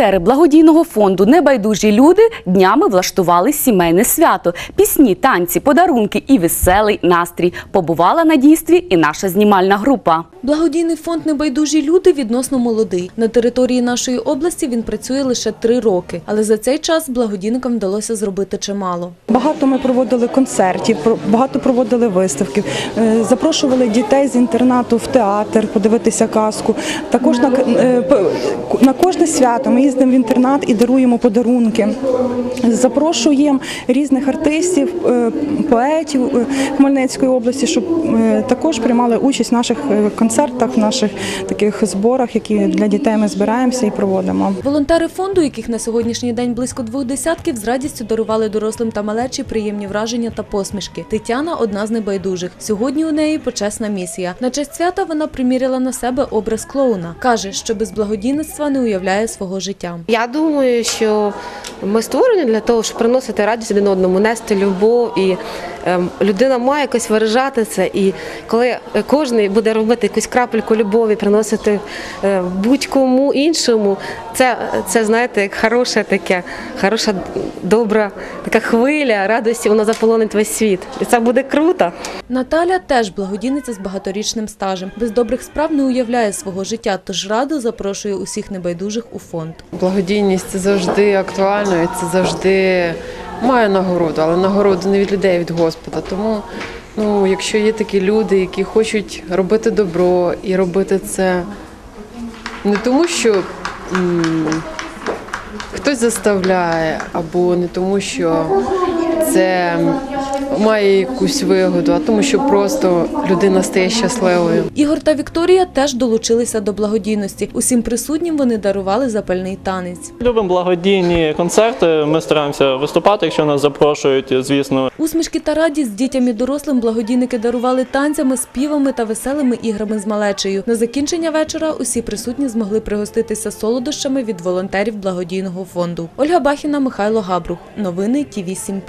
Волонтери благодійного фонду Небайдужі люди днями влаштували сімейне свято. Пісні, танці, подарунки і веселий настрій. Побувала на дійстві і наша знімальна група. Благодійний фонд Небайдужі люди відносно молодий. На території нашої області він працює лише три роки, але за цей час благодійникам вдалося зробити чимало. Багато ми проводили концертів, багато проводили виставки, е, запрошували дітей з інтернату в театр подивитися казку. Також на, к- е, на кожне свято ми їздимо в інтернат і даруємо подарунки. Запрошуємо різних артистів, е, поетів е, Хмельницької області, щоб е, також приймали участь в наших концертах, в наших таких зборах, які для дітей ми збираємося і проводимо. Волонтери фонду, яких на сьогоднішній день близько двох десятків, з радістю дарували дорослим та малечі приємні враження та посмішки. Тетяна одна з небайдужих. Сьогодні у неї почесна місія. На честь свята вона приміряла на себе образ клоуна. каже, що без благодійництва не уявляє свого життя. Я думаю, що ми створені для того, щоб приносити радість один одному, нести любов, і людина має якось виражати це. І коли кожен буде робити якусь крапельку любові, приносити е, будь-кому іншому, це, це знаєте, як хороше таке, хороша, добра така хвиля радості, вона заполонить весь світ. І це буде круто. Наталя теж благодійниця з багаторічним стажем. Без добрих справ не уявляє свого життя, тож радо запрошує усіх небайдужих у фонд. Благодійність це завжди актуально і це завжди має нагороду, але нагороду не від людей, а від Господа. Тому, ну, якщо є такі люди, які хочуть робити добро і робити це не тому, що м, хтось заставляє, або не тому, що це має якусь вигоду, а тому, що просто людина стає щасливою. Ігор та Вікторія теж долучилися до благодійності. Усім присутнім вони дарували запальний танець. Любимо благодійні концерти. Ми стараємося виступати, якщо нас запрошують, звісно. Усмішки та радість дітям і дорослим благодійники дарували танцями, співами та веселими іграми з малечею. На закінчення вечора усі присутні змогли пригоститися солодощами від волонтерів благодійного фонду. Ольга Бахіна, Михайло Габрух. Новини Ті 7